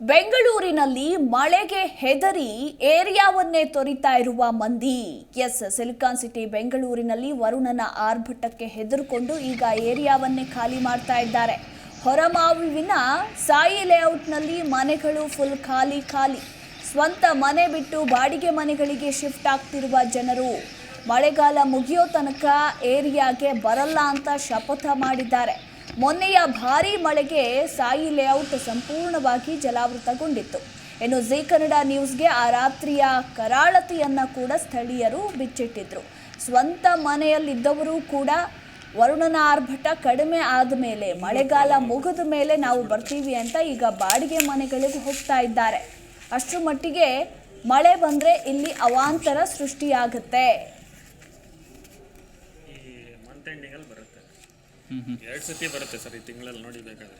ಬೆಂಗಳೂರಿನಲ್ಲಿ ಮಳೆಗೆ ಹೆದರಿ ಏರಿಯಾವನ್ನೇ ತೊರಿತಾ ಇರುವ ಮಂದಿ. ಎಸ್, ಸಿಲಿಕಾನ್ ಸಿಟಿ, ಬೆಂಗಳೂರಿನಲ್ಲಿ ವರುಣನ ಆರ್ಭಟಕ್ಕೆ ಹೆದರ್ಕೊಂಡು ಈಗ ಏರಿಯಾವನ್ನೇ ಖಾಲಿ ಮಾಡ್ತಾ ಇದ್ದಾರೆ. ಹೊರಮಾವಿನ ಸಾಯಿ ಲೇಔಟ್ನಲ್ಲಿ ಮನೆಗಳು ಫುಲ್ ಖಾಲಿ ಖಾಲಿ. ಸ್ವಂತ ಮನೆ ಬಿಟ್ಟು ಬಾಡಿಗೆ ಮನೆಗಳಿಗೆ ಶಿಫ್ಟ್ ಆಗ್ತಿರುವ ಜನರು, ಮಳೆಗಾಲ ಮುಗಿಯೋ ತನಕ ಏರಿಯಾಗೆ ಬರಲ್ಲ ಅಂತ ಶಪಥ ಮಾಡಿದ್ದಾರೆ. ಮೊನ್ನೆಯ ಭಾರೀ ಮಳೆಗೆ ಸಾಯಿ ಲೇಔಟ್ ಸಂಪೂರ್ಣವಾಗಿ ಜಲಾವೃತಗೊಂಡಿತ್ತು. ಇನ್ನು ಜೀ ಕನ್ನಡ ನ್ಯೂಸ್ಗೆ ಆ ರಾತ್ರಿಯ ಕರಾಳತೆಯನ್ನು ಕೂಡ ಸ್ಥಳೀಯರು ಬಿಚ್ಚಿಟ್ಟಿದ್ರು. ಸ್ವಂತ ಮನೆಯಲ್ಲಿದ್ದವರು ಕೂಡ ವರುಣನ ಆರ್ಭಟ ಕಡಿಮೆ ಆದ ಮೇಲೆ ಮಳೆಗಾಲ ಮುಗಿದ ಮೇಲೆ ನಾವು ಬರ್ತೀವಿ ಅಂತ ಈಗ ಬಾಡಿಗೆ ಮನೆಗಳಿಗೆ ಹೋಗ್ತಾ ಇದ್ದಾರೆ. ಅಷ್ಟರ ಮಟ್ಟಿಗೆ ಮಳೆ ಬಂದ್ರೆ ಇಲ್ಲಿ ಅವಾಂತರ ಸೃಷ್ಟಿಯಾಗುತ್ತೆ ಈ ಮಂತ್ ಎಂಡಿಂಗಲ್ಲಿ ಬರುತ್ತೆ ಎರಡು ಸತಿ ಬರುತ್ತೆ ಸರ್ ಈ ತಿಂಗಳಲ್ಲಿ ನೋಡಿ ಬೇಕಾದ್ರೆ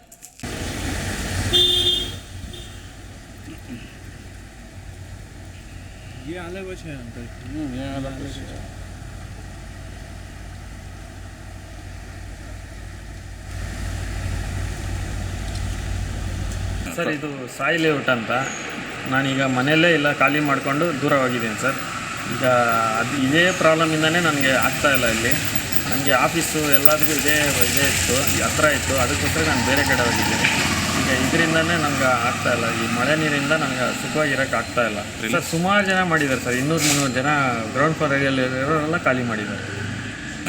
ये अलग है अंकल ಸರ್ ಇದು ಸಾಯಿ ಲೇಔಟ್ ಅಂತ ನಾನೀಗ ಮನೆಯಲ್ಲೇ ಇಲ್ಲ ಖಾಲಿ ಮಾಡಿಕೊಂಡು ದೂರ ಹೋಗಿದ್ದೀನಿ ಸರ್ ಈಗ ಅದು ಇದೇ ಪ್ರಾಬ್ಲಮಿಂದನೇ ನನಗೆ ಆಗ್ತಾ ಇಲ್ಲ ಇಲ್ಲಿ ನನಗೆ ಆಫೀಸು ಎಲ್ಲದಕ್ಕೂ ಇದೇ ಇದೇ ಇತ್ತು ಹತ್ರ ಇತ್ತು. ಅದಕ್ಕೋಸ್ಕರ ನಾನು ಬೇರೆ ಕಡೆ ಹೋಗಿದ್ದೀನಿ. ಈಗ ಇದರಿಂದನೇ ನನಗೆ ಆಗ್ತಾ ಇಲ್ಲ. ಈ ಮಳೆ ನೀರಿಂದ ನನಗೆ ಸುಖವಾಗಿ ಆಗ್ತಾ ಇಲ್ಲ. ಸರ್ ಸುಮಾರು ಜನ ಮಾಡಿದ್ದಾರೆ ಸರ್. ಇನ್ನೂರು ಮುನ್ನೂರು ಜನ ಗ್ರೌಂಡ್ ಫ್ಲೋರ್ ಏರಿಯಲ್ಲಿರೋರೆಲ್ಲ ಖಾಲಿ ಮಾಡಿದ್ದಾರೆ.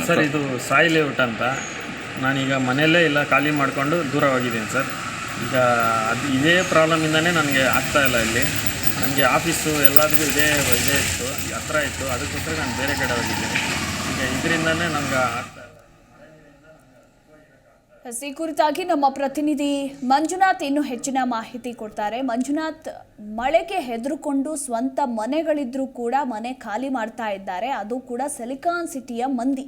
ಸರ್ ಇದು ಸಾಯಿ ಲೇಔಟ್ ಅಂತ. ನಾನೀಗ ಮನೆಯಲ್ಲೇ ಇಲ್ಲ ಖಾಲಿ ಮಾಡಿಕೊಂಡು ದೂರ ಹೋಗಿದ್ದೀನಿ ಸರ್. ಈಗ ಅದು ಇದೇ ಪ್ರಾಬ್ಲಮಿಂದನೇ ನನಗೆ ಆಗ್ತಾ ಇಲ್ಲ ಇಲ್ಲಿ. ನನಗೆ ಆಫೀಸು ಎಲ್ಲದಕ್ಕೂ ಇದೇ ಇದೇ ಇತ್ತು. ಹತ್ರ ಇತ್ತು. ಅದಕ್ಕೋಸ್ಕರ ನಾನು ಬೇರೆ ಕಡೆ ಹೋಗಿದ್ದೀನಿ. ಇದರಿಂದನೇ ನನಗೆ ಆಗ್ತಾ ಇಲ್ಲ. ಎಸ್, ಈ ಕುರಿತಾಗಿ ನಮ್ಮ ಪ್ರತಿನಿಧಿ ಮಂಜುನಾಥ್ ಇನ್ನು ಹೆಚ್ಚಿನ ಮಾಹಿತಿ ಕೊಡ್ತಾರೆ. ಮಂಜುನಾಥ್ ಮಳೆಗೆ ಹೆದರುಕೊಂಡು ಸ್ವಂತ ಮನೆಗಳಿದ್ರೂ ಕೂಡ ಮನೆ ಖಾಲಿ ಮಾಡ್ತಾ ಇದ್ದಾರೆ. ಅದು ಕೂಡ ಸಿಲಿಕಾನ್ ಸಿಟಿಯ ಮಂದಿ.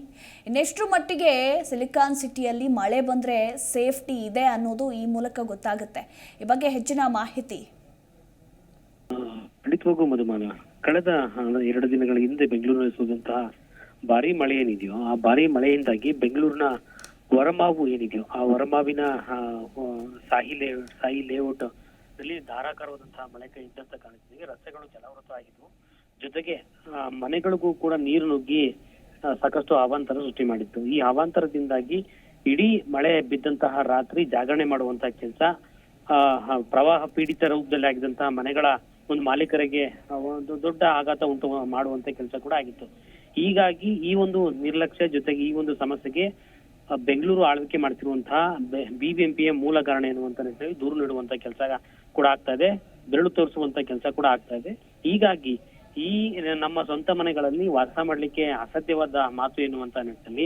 ಇನ್ನೆಷ್ಟು ಮಟ್ಟಿಗೆ ಸಿಲಿಕಾನ್ ಸಿಟಿಯಲ್ಲಿ ಮಳೆ ಬಂದ್ರೆ ಸೇಫ್ಟಿ ಇದೆ ಅನ್ನೋದು ಈ ಮೂಲಕ ಗೊತ್ತಾಗುತ್ತೆ. ಈ ಬಗ್ಗೆ ಹೆಚ್ಚಿನ ಮಾಹಿತಿ. ಖಂಡಿತವಾಗೂ ಮಧುಮಾನ ಕಳೆದ ಎರಡು ದಿನಗಳ ಹಿಂದೆ ಬೆಂಗಳೂರಿನಲ್ಲಿ ಸುರಿದಂತಹ ಭಾರಿ ಮಳೆ ಏನಿದೆಯೋ, ಆ ಭಾರಿ ಮಳೆಯಿಂದಾಗಿ ಬೆಂಗಳೂರಿನ ವರಮಾವು ಏನಿದೆಯೋ, ಆ ವರಮಾವಿನ ಸಾಹಿ ಲೇ ಸಾಹಿ ಲೇಔಟ್ನಲ್ಲಿ ಧಾರಾಕಾರವಾದಂತಹ ಮಳೆ ಕೈ ಇದ್ದಂತ ಕಾಣಿಸ್ತಿದೆ. ರಸ್ತೆಗಳು ಜಲಾವೃತ ಆಗಿದ್ವು. ಜೊತೆಗೆ ಮನೆಗಳಿಗೂ ಕೂಡ ನೀರು ನುಗ್ಗಿ ಸಾಕಷ್ಟು ಅವಾಂತರ ಸೃಷ್ಟಿ ಮಾಡಿತ್ತು. ಈ ಅವಾಂತರದಿಂದಾಗಿ ಇಡೀ ಮಳೆ ಬಿದ್ದಂತಹ ರಾತ್ರಿ ಜಾಗರಣೆ ಮಾಡುವಂತಹ ಕೆಲಸ ಪ್ರವಾಹ ಪೀಡಿತ ರೂಪದಲ್ಲಿ ಆಗಿದಂತಹ ಮನೆಗಳ ಒಂದು ಮಾಲೀಕರಿಗೆ ಒಂದು ದೊಡ್ಡ ಆಘಾತ ಉಂಟು ಮಾಡುವಂತ ಕೆಲಸ ಕೂಡ ಆಗಿತ್ತು. ಹೀಗಾಗಿ ಈ ಒಂದು ನಿರ್ಲಕ್ಷ್ಯ ಜೊತೆಗೆ ಈ ಒಂದು ಸಮಸ್ಯೆಗೆ ಬೆಂಗಳೂರು ಆಳ್ವಿಕೆ ಮಾಡ್ತಿರುವಂತಹ ಬಿಬಿಎಂಪಿಯ ಮೂಲ ಕಾರಣ ಏನು ಅಂತ ಹೇಳಿ ದೂರು ನೀಡುವಂತ ಕೆಲಸ ಕೂಡ ಆಗ್ತಾ ಇದೆ, ಬೆರಳು ತೋರಿಸುವಂತ ಕೆಲಸ ಕೂಡ ಆಗ್ತಾ ಇದೆ. ಹೀಗಾಗಿ ಈ, ನಮ್ಮ ಸ್ವಂತ ಮನೆಗಳಲ್ಲಿ ವಾಸ ಮಾಡ್ಲಿಕ್ಕೆ ಅಸಾಧ್ಯವಾದ ಮಾತು ಎನ್ನುವಂತ ನಿಟ್ಟಿನಲ್ಲಿ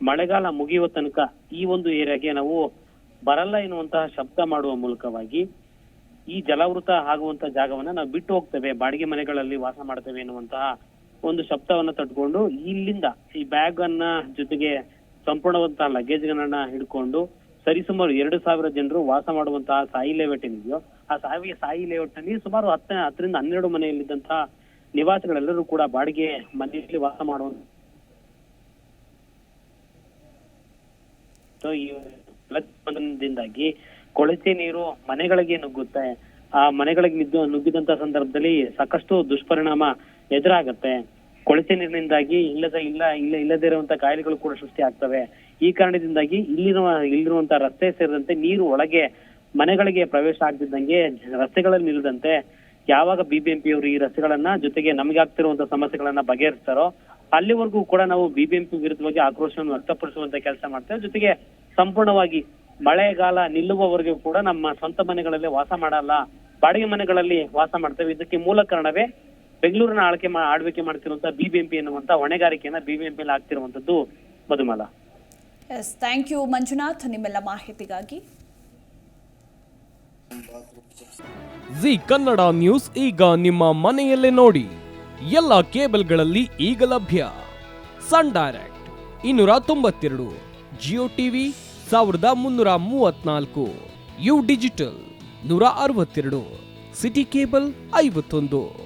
ಮಳೆಗಾಲ ಮುಗಿಯುವ ತನಕ ಈ ಒಂದು ಏರಿಯಾಗೆ ನಾವು ಬರಲ್ಲ ಎನ್ನುವಂತಹ ಶಬ್ದ ಮಾಡುವ ಮೂಲಕವಾಗಿ ಈ ಜಲಾವೃತ ಆಗುವಂತ ಜಾಗವನ್ನ ನಾವು ಬಿಟ್ಟು ಹೋಗ್ತೇವೆ, ಬಾಡಿಗೆ ಮನೆಗಳಲ್ಲಿ ವಾಸ ಮಾಡ್ತೇವೆ ಎನ್ನುವಂತಹ ಒಂದು ಶಬ್ದವನ್ನ ತಟ್ಕೊಂಡು ಇಲ್ಲಿಂದ ಈ ಬ್ಯಾಗ್ ಅನ್ನ ಜೊತೆಗೆ ಸಂಪೂರ್ಣವಂತಹ ಲಗೇಜ್ ಗಳನ್ನ ಹಿಡ್ಕೊಂಡು ಸರಿಸುಮಾರು ಎರಡು ಸಾವಿರ ಜನರು ವಾಸ ಮಾಡುವಂತಹ ಸಾಯಿ ಲೇಔಟ್ ಏನಿದೆಯೋ, ಆ ಸಾಯಿ ಸಾಯಿ ಲೇಔಟ್ನಲ್ಲಿ ಸುಮಾರು ಹತ್ತ, ಹತ್ತರಿಂದ ಹನ್ನೆರಡು ಮನೆಯಲ್ಲಿದ್ದಂತಹ ನಿವಾಸಿಗಳೆಲ್ಲರೂ ಕೂಡ ಬಾಡಿಗೆ ಮನೆಯಲ್ಲಿ ವಾಸ ಮಾಡುವಂತ ದಿಂದಾಗಿ ಕೊಳಚೆ ನೀರು ಮನೆಗಳಿಗೆ ನುಗ್ಗುತ್ತೆ. ಆ ಮನೆಗಳಿಗೆ ನುಗ್ಗು ನುಗ್ಗಿದಂತ ಸಂದರ್ಭದಲ್ಲಿ ಸಾಕಷ್ಟು ದುಷ್ಪರಿಣಾಮ ಎದುರಾಗತ್ತೆ. ಕೊಳಚೆ ನೀರಿನಿಂದಾಗಿ ಇಲ್ಲದ ಇಲ್ಲ ಇಲ್ಲ, ಇಲ್ಲದೇ ಇರುವಂತಹ ಕಾಯಿಲೆಗಳು ಕೂಡ ಸೃಷ್ಟಿ ಆಗ್ತವೆ. ಈ ಕಾರಣದಿಂದಾಗಿ ಇಲ್ಲಿರುವ, ಇಲ್ಲಿರುವಂತ ರಸ್ತೆ ಸೇರಿದಂತೆ ನೀರು ಒಳಗೆ, ಮನೆಗಳಿಗೆ ಪ್ರವೇಶ ಆಗ್ತಿದ್ದಂಗೆ ರಸ್ತೆಗಳಲ್ಲಿ ನಿಲ್ಲದಂತೆ ಯಾವಾಗ ಬಿಬಿಎಂಪಿ ಅವರು ಈ ರಸ್ತೆಗಳನ್ನ ಜೊತೆಗೆ ನಮಗೆ ಆಗ್ತಿರುವಂತ ಸಮಸ್ಯೆಗಳನ್ನ ಬಗೆಹರಿಸ್ತಾರೋ, ಅಲ್ಲಿವರೆಗೂ ಕೂಡ ನಾವು ಬಿಬಿಎಂಪಿ ವಿರುದ್ಧವಾಗಿ ಆಕ್ರೋಶವನ್ನು ವ್ಯಕ್ತಪಡಿಸುವಂತ ಕೆಲಸ ಮಾಡ್ತೇವೆ. ಜೊತೆಗೆ ಸಂಪೂರ್ಣವಾಗಿ ಮಳೆಗಾಲ ನಿಲ್ಲುವವರೆಗೂ ಕೂಡ ನಮ್ಮ ಸ್ವಂತ ಮನೆಗಳಲ್ಲಿ ವಾಸ ಮಾಡಲ್ಲ. ಬಾಡಿಗೆ ಮನೆಗಳಲ್ಲಿ ವಾಸ ಮಾಡ್ತೇವೆ. ಇದಕ್ಕೆ ಮೂಲ ಕಾರಣವೇ ಬೆಂಗಳೂರಿನ ಆಳ್ಕೆ ಮಾ- ಆಳ್ವಿಕೆ ಮಾಡ್ತಿರುವಂತಹ ಬಿಬಿಎಂಪಿ ಎನ್ನುವಂತ ಹೊಣೆಗಾರಿಕೆಯನ್ನ BBMP ಆಗ್ತಿರುವಂತದ್ದು Madhumala. Yes thank you Manjunath. ನಿಮ್ಮೆಲ್ಲ ಮಾಹಿತಿಗಾಗಿ. ಜಿ ಕನ್ನಡ ನ್ಯೂಸ್ ಈಗ ನಿಮ್ಮ ಮನೆಯಲ್ಲೇ ನೋಡಿ. ಎಲ್ಲ ಕೇಬಲ್ಗಳಲ್ಲಿ ಈಗ ಲಭ್ಯ. ಸನ್ ಡೈರೆಕ್ಟ್ ಇನ್ನೂರ ತೊಂಬತ್ತೆರಡು ಜಿಯೋ ಟಿವಿ ಸಾವಿರದ ಮುನ್ನೂರ ಮೂವತ್ನಾಲ್ಕು ಯು ಡಿಜಿಟಲ್ ನೂರ ಅರವತ್ತೆರಡು ಸಿಟಿ ಕೇಬಲ್ ಐವತ್ತೊಂದು.